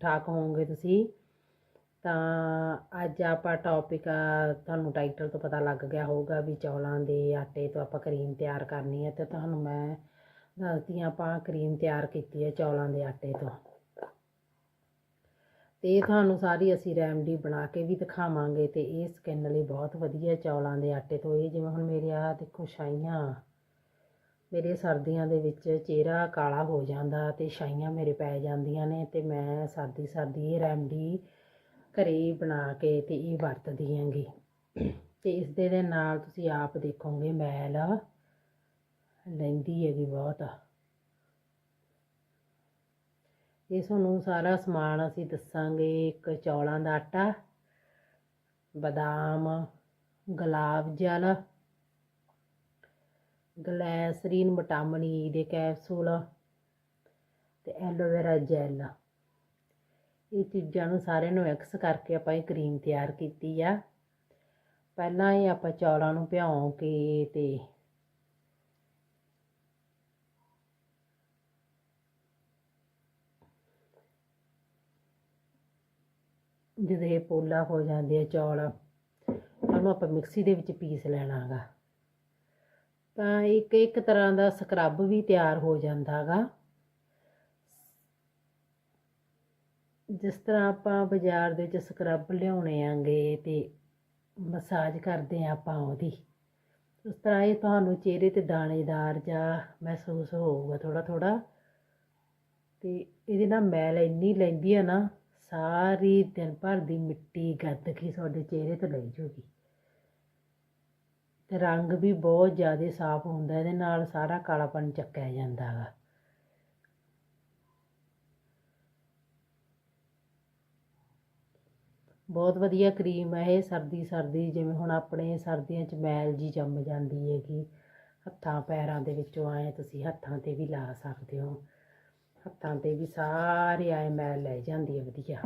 ਠਾਕ ਹੋਵੋਗੇ ਤੁਸੀਂ, ਤਾਂ ਅੱਜ ਆਪਾਂ ਟੌਪਿਕ ਤੁਹਾਨੂੰ ਟਾਈਟਲ ਤੋਂ ਪਤਾ ਲੱਗ ਗਿਆ ਹੋਊਗਾ ਵੀ ਚੌਲਾਂ ਦੇ ਆਟੇ ਤੋਂ ਆਪਾਂ ਕਰੀਮ ਤਿਆਰ ਕਰਨੀ ਹੈ, ਤੇ ਤੁਹਾਨੂੰ ਮੈਂ ਦੱਸਦੀ ਹਾਂ ਆਪਾਂ ਕਰੀਮ ਤਿਆਰ ਕੀਤੀ ਹੈ ਚੌਲਾਂ ਦੇ ਆਟੇ ਤੋਂ। ਤੇ ਤੁਹਾਨੂੰ ਸਾਰੀ ਅਸੀਂ ਰੈਮਡੀ ਬਣਾ ਕੇ ਵੀ ਦਿਖਾਵਾਂਗੇ, ਤੇ ਇਹ ਸਕਿਨ ਲਈ ਬਹੁਤ ਵਧੀਆ ਚੌਲਾਂ ਦੇ ਆਟੇ ਤੋਂ ਇਹ ਜਿਵੇਂ ਹੁਣ ਮੇਰੇ ਆ ਦੇਖੋ ਛਾਈਆਂ ਮੇਰੇ ਸਰਦੀਆਂ ਦੇ ਵਿੱਚ ਚਿਹਰਾ ਕਾਲਾ ਹੋ ਜਾਂਦਾ ਅਤੇ ਛਾਈਆਂ ਮੇਰੇ ਪੈ ਜਾਂਦੀਆਂ ਨੇ ਅਤੇ ਮੈਂ ਸਰਦੀ ਸਰਦੀ ਇਹ ਰੈਮਡੀ ਘਰੇ ਬਣਾ ਕੇ ਅਤੇ ਇਹ ਵਰਤਦੀ ਹੈਗੀ। ਅਤੇ ਇਸ ਦੇ ਦੇ ਨਾਲ ਤੁਸੀਂ ਆਪ ਦੇਖੋਗੇ ਮੈਲ ਲੈਂਦੀ ਹੈਗੀ ਬਹੁਤ। ਇਹ ਤੁਹਾਨੂੰ ਸਾਰਾ ਸਮਾਨ ਅਸੀਂ ਦੱਸਾਂਗੇ, ਇੱਕ ਚੌਲਾਂ ਦਾ ਆਟਾ, ਬਦਾਮ, ਗੁਲਾਬ ਜਲ ਗਲੈਸਰੀਨ ਵਿਟਾਮਿਨ ਈ ਦੇ ਕੈਪਸੂਲ ਤੇ ਐਲੋਵੇਰਾ ਜੈਲ। ਇਹ ਚੀਜ਼ਾਂ ਨੂੰ ਸਾਰਿਆਂ ਨੂੰ ਮਿਕਸ ਕਰਕੇ ਆਪਾਂ ਇਹ ਕਰੀਮ ਤਿਆਰ ਕੀਤੀ ਆ। ਪਹਿਲਾਂ ਇਹ ਆਪਾਂ ਚੌਲਾਂ ਨੂੰ ਭਿਉਂ ਕੇ ਤੇ ਜਦੋਂ ਇਹ ਪੋਲਾ ਹੋ ਜਾਂਦੇ ਆ ਚੌਲ, ਉਹਨੂੰ ਆਪਾਂ ਮਿਕਸੀ ਦੇ ਵਿੱਚ ਪੀਸ ਲੈਣਾਗਾ। ਤਾਂ ਇੱਕ ਇੱਕ ਤਰ੍ਹਾਂ ਦਾ ਸਕਰਬ ਵੀ ਤਿਆਰ ਹੋ ਜਾਂਦਾਗਾ ਜਿਸ ਤਰ੍ਹਾਂ ਆਪਾਂ ਬਾਜ਼ਾਰ ਦੇ ਵਿੱਚ ਸਕਰਬ ਲਿਆਉਣੇ ਆਂਗੇ ਤੇ ਮਸਾਜ ਕਰਦੇ ਆ ਆਪਾਂ ਉਹਦੀ, ਉਸ ਤਰ੍ਹਾਂ ਇਹ ਤੁਹਾਨੂੰ ਚਿਹਰੇ ਤੇ ਦਾਣੇਦਾਰ ਜਾਂ ਮਹਿਸੂਸ ਹੋਊਗਾ ਥੋੜਾ ਥੋੜਾ ਤੇ ਇਹਦੇ ਨਾਲ ਮੈਲ ਇੰਨੀ ਲੈਂਦੀ ਆ ਨਾ, ਸਾਰੀ ਦਿਨ ਭਰ ਦੀ ਮਿੱਟੀ ਗੰਦਗੀ ਤੁਹਾਡੇ ਚਿਹਰੇ ਤੋਂ ਲੈ ਜੂਗੀ ਅਤੇ ਰੰਗ ਵੀ ਬਹੁਤ ਜ਼ਿਆਦਾ ਸਾਫ਼ ਹੁੰਦਾ, ਇਹਦੇ ਨਾਲ ਸਾਰਾ ਕਾਲਾਪਨ ਚੱਕਿਆ ਜਾਂਦਾ ਗਾ ਬਹੁਤ ਵਧੀਆ ਕਰੀਮ ਹੈ ਇਹ, ਸਰਦੀ ਸਰਦੀ ਜਿਵੇਂ ਹੁਣ ਆਪਣੇ ਸਰਦੀਆਂ 'ਚ ਮੈਲ ਜੀ ਜੰਮ ਜਾਂਦੀ ਹੈਗੀ, ਹੱਥਾਂ ਪੈਰਾਂ ਦੇ ਵਿੱਚੋਂ ਆਏ ਤੁਸੀਂ ਹੱਥਾਂ ਤੇ ਵੀ ਲਾ ਸਕਦੇ ਹੋ। ਹੱਥਾਂ ਤੇ ਵੀ ਸਾਰੇ ਆਏ ਮੈਲ ਲੈ ਜਾਂਦੀ ਹੈ ਵਧੀਆ।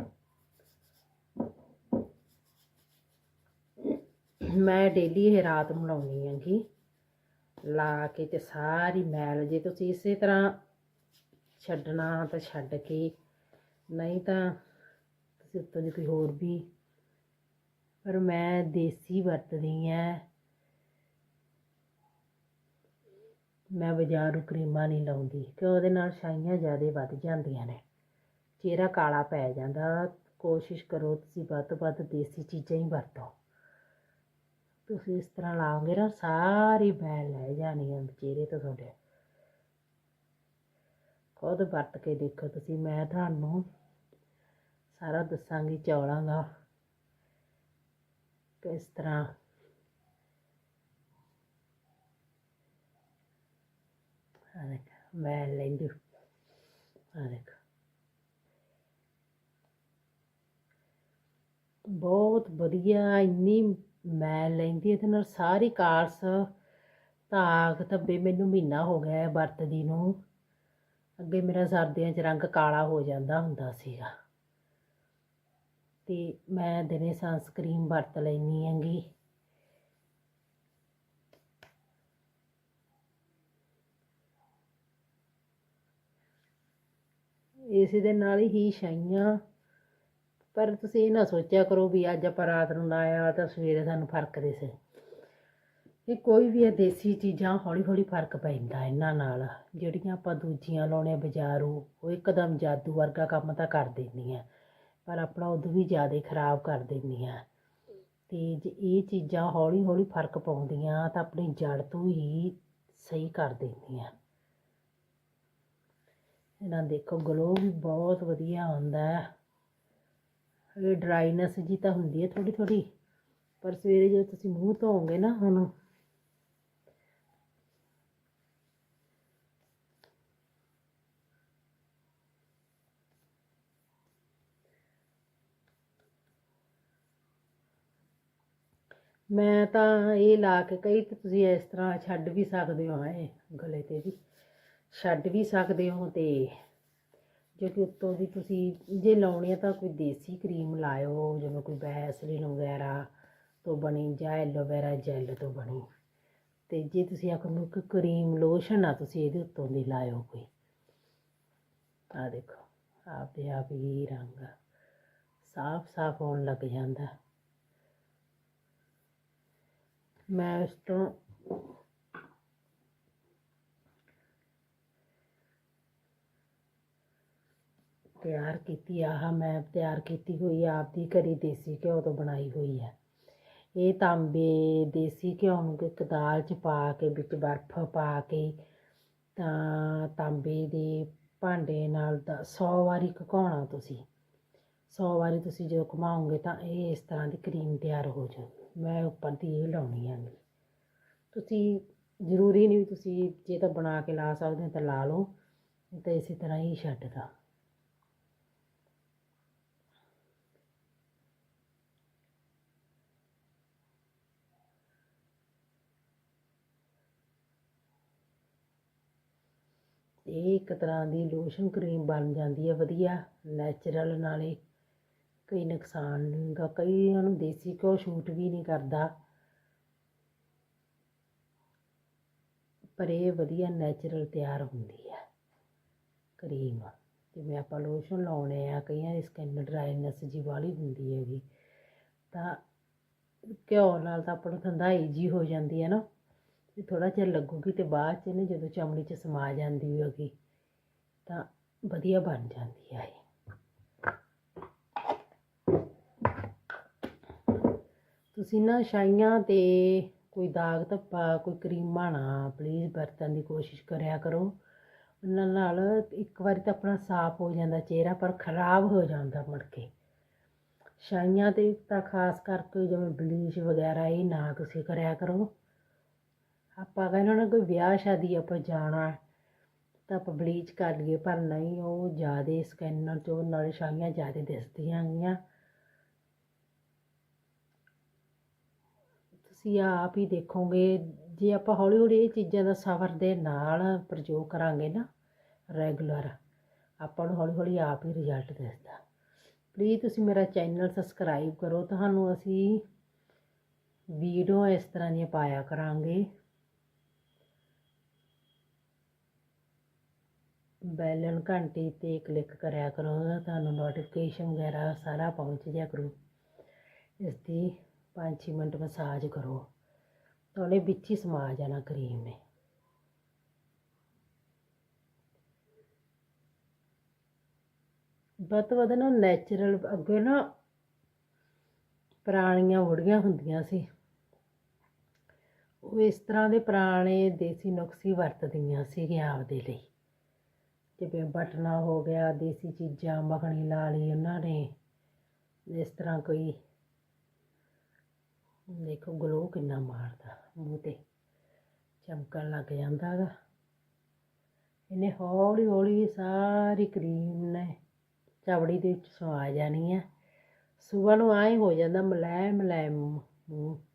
ਮੈਂ ਡੇਲੀ ਇਹ ਰਾਤ ਨੂੰ ਲਾਉਣੀ ਹੈਗੀ। ਲਾ ਕੇ ਤੇ ਸਾਰੀ ਮੈਲ ਜੇ ਤੁਸੀਂ ਇਸੇ ਤਰ੍ਹਾਂ ਛੱਡਣਾ ਤਾਂ ਛੱਡ ਕੇ, ਨਹੀਂ ਤਾਂ ਤੁਸੀਂ ਉੱਤੋਂ ਦੀ ਕੋਈ ਹੋਰ ਵੀ। ਪਰ ਮੈਂ ਦੇਸੀ ਵਰਤਦੀ ਆ ਮੈਂ ਬਾਜ਼ਾਰੂ ਕਰੀਮਾਂ ਨਹੀਂ ਲਾਉਂਦੀ ਕਿ ਉਹਦੇ ਨਾਲ ਛਾਈਆਂ ਜ਼ਿਆਦਾ ਵੱਧ ਜਾਂਦੀਆਂ ਨੇ। ਚਿਹਰਾ ਕਾਲਾ ਪੈ ਜਾਂਦਾ। ਕੋਸ਼ਿਸ਼ ਕਰੋ ਤੁਸੀਂ ਵੱਧ ਤੋਂ ਵੱਧ ਦੇਸੀ ਚੀਜ਼ਾਂ ਹੀ ਵਰਤੋ। ਤੁਸੀਂ ਇਸ ਤਰ੍ਹਾਂ ਲਾਓਗੇ ਨਾ, ਸਾਰੀ ਬੈਲ ਲੈ ਜਾਣੀ ਹੈ ਚਿਹਰੇ ਤੋਂ ਤੁਹਾਡੇ। ਖੁਦ ਵਰਤ ਕੇ ਦੇਖੋ ਤੁਸੀਂ, ਮੈਂ ਤੁਹਾਨੂੰ ਸਾਰਾ ਦੱਸਾਂਗੀ ਚੌਲਾਂ ਦਾ ਕਿਸ ਤਰ੍ਹਾਂ? ਆ ਦੇਖ ਮੈਂ ਲੈਂਦੀ ਆ ਦੇਖ। ਬਹੁਤ ਵਧੀਆ, ਇੰਨੀ ਮੈਂ ਲੈਂਦੀ ਇਹਦੇ ਨਾਲ ਸਾਰੀ ਕਾਰਸ। ਤਾਕ ਧੱਬੇ ਮੈਨੂੰ ਮਹੀਨਾ ਹੋ ਗਿਆ ਵਰਤਦੀ ਨੂੰ। ਅੱਗੇ ਮੇਰਾ ਸਰਦੀਆਂ 'ਚ ਰੰਗ ਕਾਲਾ ਹੋ ਜਾਂਦਾ ਹੁੰਦਾ ਸੀਗਾ। ਤੇ ਮੈਂ ਦਿਨੇ ਸਨਸਕ੍ਰੀਨ ਵਰਤ ਲੈਣੀ ਹੈਗੀ। ਇਸ ਦੇ ਨਾਲ ਹੀ ਛਾਈਆਂ ਪਰ ਤੁਸੀਂ ਇਹ ਨਾ ਸੋਚਿਆ ਕਰੋ ਵੀ ਅੱਜ ਆਪਾਂ ਰਾਤ ਨੂੰ ਲਾਇਆ ਤਾਂ ਸਵੇਰੇ ਸਾਨੂੰ ਫ਼ਰਕ ਦਿਸੇ। ਇਹ ਕੋਈ ਵੀ ਇਹ ਦੇਸੀ ਚੀਜ਼ਾਂ ਹੌਲੀ ਹੌਲੀ ਫ਼ਰਕ ਪੈਂਦਾ ਇਹਨਾਂ ਨਾਲ। ਜਿਹੜੀਆਂ ਆਪਾਂ ਦੂਜੀਆਂ ਲਾਉਣੇ ਬਾਜ਼ਾਰੂ, ਉਹ ਇੱਕਦਮ ਜਾਦੂ ਵਰਗਾ ਕੰਮ ਤਾਂ ਕਰ ਦਿੰਦੀਆਂ। ਪਰ ਆਪਣਾ ਉਦੋਂ ਵੀ ਜ਼ਿਆਦਾ ਖਰਾਬ ਕਰ ਦਿੰਦੀਆਂ। ਤੇ ਜੇ ਇਹ ਚੀਜ਼ਾਂ ਹੌਲੀ ਹੌਲੀ ਫ਼ਰਕ ਪਾਉਂਦੀਆਂ ਤਾਂ ਆਪਣੀ ਜੜ ਤੋਂ ਹੀ ਸਹੀ ਕਰ ਦਿੰਦੀਆਂ। ਇਹਨਾਂ ਦੇਖੋ ਗਲੋ ਵੀ ਬਹੁਤ ਵਧੀਆ ਹੁੰਦਾ ਹੈ ਇਹ ਡਰਾਈਨੈਸ ਜੀ ਤਾਂ ਹੁੰਦੀ ਹੈ ਥੋੜੀ ਥੋੜੀ ਪਰ ਸਵੇਰੇ ਜਦੋਂ ਤੁਸੀਂ ਮੂੰਹ ਧੋਓਗੇ ਨਾ ਹੁਣ। ਮੈਂ ਤਾਂ ਇਹ ਲਾ ਕੇ ਕਈ ਤੇ ਤੁਸੀਂ ਇਸ ਤਰ੍ਹਾਂ ਛੱਡ ਵੀ ਸਕਦੇ ਹੋ ਇਹ ਗਲੇ ਤੇ ਵੀ। ਛੱਡ ਵੀ ਸਕਦੇ ਹੋ ਤੇ ਕਿਉਂਕਿ ਉੱਤੋਂ ਦੀ ਤੁਸੀਂ ਜੇ ਲਾਉਣੀ ਆ ਤਾਂ ਕੋਈ ਦੇਸੀ ਕਰੀਮ ਲਾਇਓ, ਜਿਵੇਂ ਕੋਈ ਵੈਸਲੀਨ ਵਗੈਰਾ ਤੋਂ ਬਣੀ ਜਾਂ ਐਲੋਵੇਰਾ ਜੈਲ ਤੋਂ ਬਣੀ। ਅਤੇ ਜੇ ਤੁਸੀਂ ਆਖੋ ਕਿ ਕਰੀਮ ਲੋਸ਼ਨ ਆ, ਤੁਸੀਂ ਇਹਦੇ ਉੱਤੋਂ ਦੀ ਲਾਇਓ ਕੋਈ। ਆ ਦੇਖੋ, ਆਪਦੇ ਆਪ ਹੀ ਰੰਗ ਸਾਫ਼ ਸਾਫ਼ ਹੋਣ ਲੱਗ ਜਾਂਦਾ। ਮੈਂ ਇਸ ਤੋਂ ਤਿਆਰ ਕੀਤੀ, ਆਹ ਮੈਂ ਤਿਆਰ ਕੀਤੀ ਹੋਈ ਆਪਦੀ ਘਰੀ ਦੇਸੀ ਘਿਓ ਤੋਂ ਬਣਾਈ ਹੋਈ ਹੈ ਇਹ ਤਾਂਬੇ ਦੇਸੀ ਘਿਓ ਨੂੰ ਇੱਕ ਦਾਲ 'ਚ ਪਾ ਕੇ, ਵਿੱਚ ਬਰਫ਼ ਪਾ ਕੇ, ਤਾਂ ਤਾਂਬੇ ਦੇ ਭਾਂਡੇ ਨਾਲ ਦਾ 100 ਵਾਰੀ ਘਕਾਉਣਾ ਤੁਸੀਂ। 100 ਵਾਰੀ ਤੁਸੀਂ ਜਦੋਂ ਘੁਮਾਓਗੇ ਤਾਂ ਇਹ ਇਸ ਤਰ੍ਹਾਂ ਦੀ ਕਰੀਮ ਤਿਆਰ ਹੋ ਜਾਊਗੀ। ਮੈਂ ਉੱਪਰ ਦੀ ਇਹ ਲਾਉਣੀ ਆ ਤੁਸੀਂ ਜ਼ਰੂਰੀ ਨਹੀਂ ਵੀ ਤੁਸੀਂ ਜੇ ਤਾਂ ਬਣਾ ਕੇ ਲਾ ਸਕਦੇ ਹੋ ਤਾਂ ਲਾ ਲਓ ਤਾਂ ਇਸੇ ਤਰ੍ਹਾਂ ਹੀ ਛੱਡਦਾ ਇਹ ਇੱਕ ਤਰ੍ਹਾਂ ਦੀ ਲੋਸ਼ਨ ਕਰੀਮ ਬਣ ਜਾਂਦੀ ਹੈ ਵਧੀਆ ਨੈਚੁਰਲ ਨਾਲੇ। ਕੋਈ ਨੁਕਸਾਨ ਨਹੀਂ ਹੁੰਦਾ ਕਈਆਂ ਨੂੰ ਦੇਸੀ ਘਿਓ ਸ਼ੂਟ ਵੀ ਨਹੀਂ ਕਰਦਾ। ਪਰ ਇਹ ਵਧੀਆ ਨੈਚੁਰਲ ਤਿਆਰ ਹੁੰਦੀ ਹੈ ਕਰੀਮ ਜਿਵੇਂ ਆਪਾਂ ਲੋਸ਼ਨ ਲਾਉਣੇ ਆ, ਕਈਆਂ ਦੀ ਸਕਿਨ ਡਰਾਈਨੈਸ ਜੀ ਵਾਲੀ ਹੁੰਦੀ ਹੈਗੀ। ਤਾਂ ਘਿਓ ਨਾਲ ਤਾਂ ਆਪਾਂ ਨੂੰ ਠੰਡਾਈ ਜੀ ਹੋ ਜਾਂਦੀ ਹੈ ਨਾ। ਤੇ ਥੋੜਾ ਚਿਰ ਲੱਗੂਗੀ ਤੇ ਬਾਅਦ ਚ ਨਾ ਜਦੋਂ ਚਮੜੀ 'ਚ ਸਮਾ ਜਾਂਦੀ ਹੋਗੀ ਤਾਂ ਵਧੀਆ ਬਣ ਜਾਂਦੀ ਹੈ ਤੁਸੀਂ ਨਾ ਛਾਈਆਂ ਤੇ ਕੋਈ ਦਾਗ ਧੱਪਾ, ਕੋਈ ਕਰੀਮਾਂ ਨਾ ਪਲੀਜ਼ ਵਰਤਣ ਦੀ ਕੋਸ਼ਿਸ਼ ਕਰਿਆ ਕਰੋ। ਉਹਨਾਂ ਨਾਲ ਇੱਕ ਵਾਰੀ ਤਾਂ ਆਪਣਾ ਸਾਫ਼ ਹੋ ਜਾਂਦਾ, ਚਿਹਰਾ ਪਰ ਖਰਾਬ ਹੋ ਜਾਂਦਾ ਮੁੜ ਕੇ। ਛਾਈਆਂ ਤੇ ਤਾਂ ਖਾਸ ਕਰਕੇ ਜਿਵੇਂ ਬਲੀਚ ਵਗੈਰਾ ਇਹ ਨਾ ਤੁਸੀਂ ਕਰਿਆ ਕਰੋ। ਆਪਾਂ ਕਹਿੰਦੇ ਨਾ ਕੋਈ ਵਿਆਹ ਸ਼ਾਦੀ ਆਪਾਂ ਜਾਣਾ ਤਾਂ ਆਪਾਂ ਬਲੀਚ ਕਰ ਲਈਏ, ਪਰ ਨਹੀਂ, ਉਹ ਜ਼ਿਆਦਾ ਸਕੈਨਰ ਚੋਂ ਨਾਲ ਛਾਈਆਂ ਜ਼ਿਆਦਾ ਦਿਸਦੀਆਂ ਗੀਆਂ ਤੁਸੀਂ ਆਪ ਹੀ ਦੇਖੋਗੇ, ਜੇ ਆਪਾਂ ਹੌਲੀ ਹੌਲੀ ਇਹ ਚੀਜ਼ਾਂ ਦਾ ਸਬਰ ਦੇ ਨਾਲ ਪ੍ਰਯੋਗ ਕਰਾਂਗੇ ਨਾ ਰੈਗੂਲਰ ਆਪਾਂ ਨੂੰ ਹੌਲੀ ਹੌਲੀ ਆਪ ਹੀ ਰਿਜ਼ਲਟ ਦਿਸਦਾ। ਪਲੀਜ਼ ਤੁਸੀਂ ਮੇਰਾ ਚੈਨਲ ਸਬਸਕ੍ਰਾਈਬ ਕਰੋ, ਤੁਹਾਨੂੰ ਅਸੀਂ ਵੀਡੀਓ ਇਸ ਤਰ੍ਹਾਂ ਦੀਆਂ ਪਾਇਆ ਕਰਾਂਗੇ। ਬੈਲਨ ਘੰਟੀ ਤੇ ਕਲਿੱਕ ਕਰਿਆ ਕਰੋ, ਤੁਹਾਨੂੰ ਨੋਟੀਫਿਕੇਸ਼ਨ ਵਗੈਰਾ ਸਾਰਾ ਪਹੁੰਚ ਜਾ ਕਰੂ। ਇਸ ਦੀ 5-6 ਮਿੰਟ ਮਸਾਜ ਕਰੋ। ਤਾਂ ਉਹਨੇ ਵਿੱਚ ਹੀ ਸਮਾ ਜਾਣਾ ਕਰੀਮ ਨੇ। ਵੱਧ ਤੋਂ ਵੱਧ ਨਾ ਨੈਚੁਰਲ ਅੱਗੇ ਨਾ ਪੁਰਾਣੀਆਂ ਬੁੜੀਆਂ ਹੁੰਦੀਆਂ ਸੀ। ਉਹ ਇਸ ਤਰ੍ਹਾਂ ਦੇ ਪੁਰਾਣੇ ਦੇਸੀ ਨੁਕਸੇ ਵਰਤਦੀਆਂ ਸੀਗੀਆਂ ਆਪਦੇ ਲਈ। ਜਿਵੇਂ ਬਟਨਾ ਹੋ ਗਿਆ, ਦੇਸੀ ਚੀਜ਼ਾਂ, ਮੱਖਣੀ ਲਾ ਲਈ ਉਹਨਾਂ ਨੇ। ਇਸ ਤਰ੍ਹਾਂ ਕੋਈ, ਦੇਖੋ ਗਲੋ ਕਿੰਨਾ ਮਾਰਦਾ, ਮੂੰਹ ਤੇ ਚਮਕਣ ਲੱਗ ਜਾਂਦਾ ਗਾ। ਇਹਨੇ ਹੌਲੀ ਹੌਲੀ ਸਾਰੀ ਕਰੀਮ ਨੇ ਚਵੜੀ ਦੇ ਵਿੱਚ ਸਮਾ ਜਾਣੀ ਹੈ ਸੁਬਹ ਨੂੰ ਆਏ ਹੋ ਜਾਂਦਾ ਮਲੈ ਮਲੈਮ ਮੂੰਹ।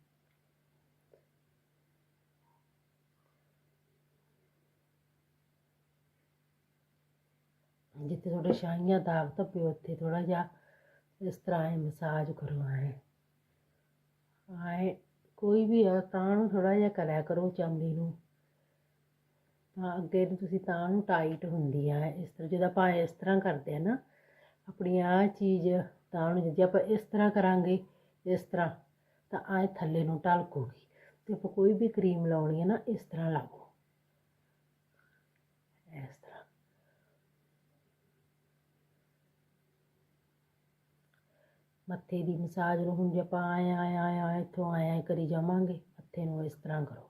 ਜਿੱਥੇ ਤੁਹਾਡੇ ਸ਼ਾਹੀਆਂ ਦਾਗ ਧੱਪੇ, ਉੱਥੇ ਥੋੜਾ ਜਿਹਾ ਇਸ ਤਰ੍ਹਾਂ ਇਹ ਮਸਾਜ ਕਰੋ, ਆਏ। ਆਏ, ਕੋਈ ਵੀ ਆ, ਤਾਂ ਨੂੰ ਥੋੜਾ ਜਿਹਾ ਕਰਿਆ ਕਰੋ ਚਮੜੀ ਨੂੰ। ਤਾਂ ਅੱਗੇ ਨੂੰ ਤੁਸੀਂ ਤਾਂ ਨੂੰ ਟਾਈਟ ਹੁੰਦੀ ਆ, ਇਸ ਤਰ੍ਹਾਂ ਜਦੋਂ ਆਪਾਂ ਇਸ ਤਰ੍ਹਾਂ ਕਰਦੇ ਆ ਨਾ, ਆਪਣੀ ਆ ਚੀਜ਼ ਤਾਂ ਨੂੰ ਜੇ ਆਪਾਂ ਇਸ ਤਰ੍ਹਾਂ ਕਰਾਂਗੇ, ਇਸ ਤਰ੍ਹਾਂ, ਤਾਂ ਆਏ ਥੱਲੇ ਨੂੰ ਢਲਕੂਗੀ। ਤੇ ਆਪਾਂ ਕੋਈ ਵੀ ਕਰੀਮ ਲਾਉਣੀ ਹੈ ਨਾ, ਇਸ ਤਰ੍ਹਾਂ ਲਾਓ ਇਸ ਤਰ੍ਹਾਂ ਮੱਥੇ ਦੀ ਮਸਾਜ ਨੂੰ ਹੁਣ ਜੇ ਆਪਾਂ ਆਏ ਆਏ ਆਏ ਆਏ ਇੱਥੋਂ ਆਏ ਆਏ ਕਰੀ ਜਾਵਾਂਗੇ, ਮੱਥੇ ਨੂੰ ਇਸ ਤਰ੍ਹਾਂ ਕਰੋ।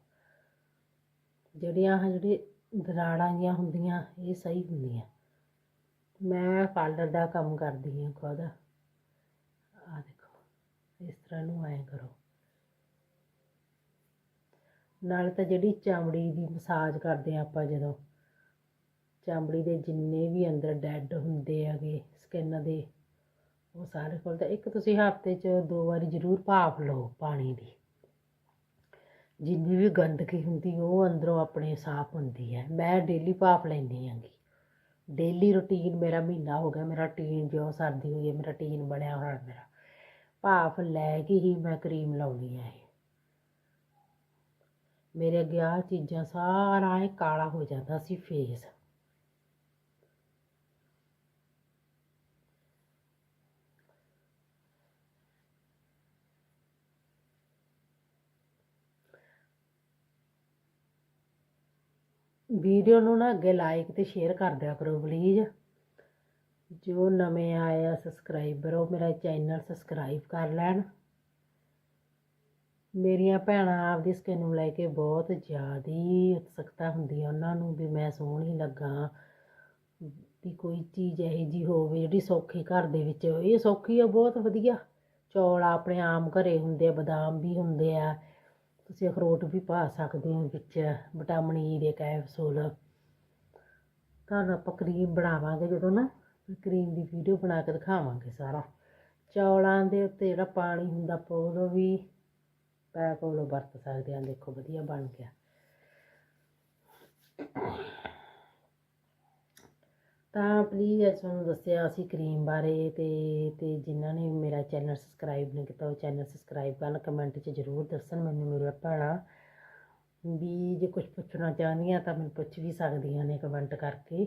ਜਿਹੜੀਆਂ ਆਹ ਜਿਹੜੇ ਦਰਾੜਾਂ ਜੀਆਂ ਹੁੰਦੀਆਂ, ਇਹ ਸਹੀ ਹੁੰਦੀਆਂ। ਮੈਂ ਪਾਰਲਰ ਦਾ ਕੰਮ ਕਰਦੀ ਹਾਂ ਖੁਦ। ਆ ਦੇਖੋ, ਇਸ ਤਰ੍ਹਾਂ ਨੂੰ ਆਏ ਕਰੋ। ਨਾਲ ਤਾਂ ਜਿਹੜੀ ਚਮੜੀ ਦੀ ਮਸਾਜ ਕਰਦੇ ਆ ਆਪਾਂ ਜਦੋਂ, ਚਮੜੀ ਦੇ ਜਿੰਨੇ ਵੀ ਅੰਦਰ ਡੈੱਡ ਹੁੰਦੇ ਹੈਗੇ, ਸਕਿਨ ਦੇ ਉਹ ਸਾਰੇ ਖੁੱਲ੍ਹਦਾ ਇੱਕ ਤੁਸੀਂ ਹਫ਼ਤੇ 'ਚ ਦੋ ਵਾਰੀ ਜ਼ਰੂਰ ਭਾਫ ਲਓ ਪਾਣੀ ਦੀ। ਜਿੰਨੀ ਵੀ ਗੰਦਗੀ ਹੁੰਦੀ ਉਹ ਅੰਦਰੋਂ ਆਪਣੇ ਸਾਫ਼ ਹੁੰਦੀ ਹੈ। ਮੈਂ ਡੇਲੀ ਭਾਫ ਲੈਂਦੀ ਆਂਗੀ ਡੇਲੀ ਰੁਟੀਨ ਮੇਰਾ ਮਹੀਨਾ ਹੋ ਗਿਆ, ਮੇਰਾ ਟੀਨ ਜੋ ਸਰਦੀ ਹੋਈ ਹੈ, ਮੇਰਾ ਟੀਨ ਬਣਿਆ ਹੋਇਆ ਮੇਰਾ। ਭਾਫ ਲੈ ਕੇ ਹੀ ਮੈਂ ਕਰੀਮ ਲਾਉਂਦੀ ਹੈ ਇਹ। ਮੇਰੇ ਅੱਗੇ ਆਹ ਚੀਜ਼ਾਂ ਸਾਰਾ ਇਹ ਕਾਲਾ ਹੋ ਜਾਂਦਾ ਸੀ ਫੇਸ ਵੀਡੀਓ ਨੂੰ ਨਾ ਅੱਗੇ ਲਾਈਕ ਤੇ ਸ਼ੇਅਰ ਕਰ ਦਿਆ ਕਰੋ ਪਲੀਜ਼ ਜੋ ਨਵੇਂ ਆਏ ਆ ਸਬਸਕ੍ਰਾਈਬਰ ਉਹ ਮੇਰਾ ਚੈਨਲ ਸਬਸਕ੍ਰਾਈਬ ਕਰ ਲੈਣ। ਮੇਰੀਆਂ ਭੈਣਾਂ ਆਪਦੀ ਸਕਿਨ ਨੂੰ ਲੈ ਕੇ ਬਹੁਤ ਜ਼ਿਆਦੀ ਉਤਸੁਕਤਾ ਹੁੰਦੀ ਆ ਉਹਨਾਂ ਨੂੰ ਵੀ ਮੈਂ ਸੋਹਣੀ ਲੱਗਾ, ਵੀ ਕੋਈ ਚੀਜ਼ ਇਹੋ ਜੀ ਹੋਵੇ ਜਿਹੜੀ ਸੌਖੀ ਘਰ ਦੇ ਵਿੱਚ ਇਹ ਸੌਖੀ ਆ, ਬਹੁਤ ਵਧੀਆ। ਚੌਲ ਆਪਣੇ ਆਮ ਘਰੇ ਹੁੰਦੇ ਆ, ਬਦਾਮ ਵੀ ਹੁੰਦੇ ਆ। ਤੁਸੀਂ ਅਖਰੋਟ ਵੀ ਪਾ ਸਕਦੇ ਹੋ ਵਿੱਚ, ਵਿਟਾਮਿਨ ਈ ਦੇ ਕੈਪਸੂਲ ਤੁਹਾਨੂੰ ਆਪਾਂ ਕਰੀਮ ਬਣਾਵਾਂਗੇ, ਜਦੋਂ ਨਾ ਕਰੀਮ ਦੀ ਵੀਡੀਓ ਬਣਾ ਕੇ ਦਿਖਾਵਾਂਗੇ ਸਾਰਾ। ਚੌਲਾਂ ਦੇ ਉੱਤੇ ਜਿਹੜਾ ਪਾਣੀ ਹੁੰਦਾ, ਆਪਾਂ ਉਹਨੂੰ ਵੀ ਪੈਕ ਉਹਨੂੰ ਵਰਤ ਸਕਦੇ ਹਾਂ। ਦੇਖੋ, ਵਧੀਆ ਬਣ ਗਿਆ। ਤਾਂ ਪਲੀਜ਼ ਅੱਜ ਤੁਹਾਨੂੰ ਦੱਸਿਆ ਅਸੀਂ ਕਰੀਮ ਬਾਰੇ ਤੇ ਤੇ ਜਿਨ੍ਹਾਂ ਨੇ ਮੇਰਾ ਚੈਨਲ ਸਬਸਕ੍ਰਾਈਬ ਨਹੀਂ ਕੀਤਾ, ਉਹ ਚੈਨਲ ਸਬਸਕ੍ਰਾਈਬ ਕਰਨ ਕਮੈਂਟ 'ਚ ਜ਼ਰੂਰ ਦੱਸਣ ਮੈਨੂੰ ਮੇਰੇ ਭੈਣਾਂ ਵੀ ਜੇ ਕੁਝ ਪੁੱਛਣਾ ਚਾਹੁੰਦੀਆਂ ਤਾਂ ਮੈਨੂੰ ਪੁੱਛ ਵੀ ਸਕਦੀਆਂ ਨੇ ਕਮੈਂਟ ਕਰਕੇ।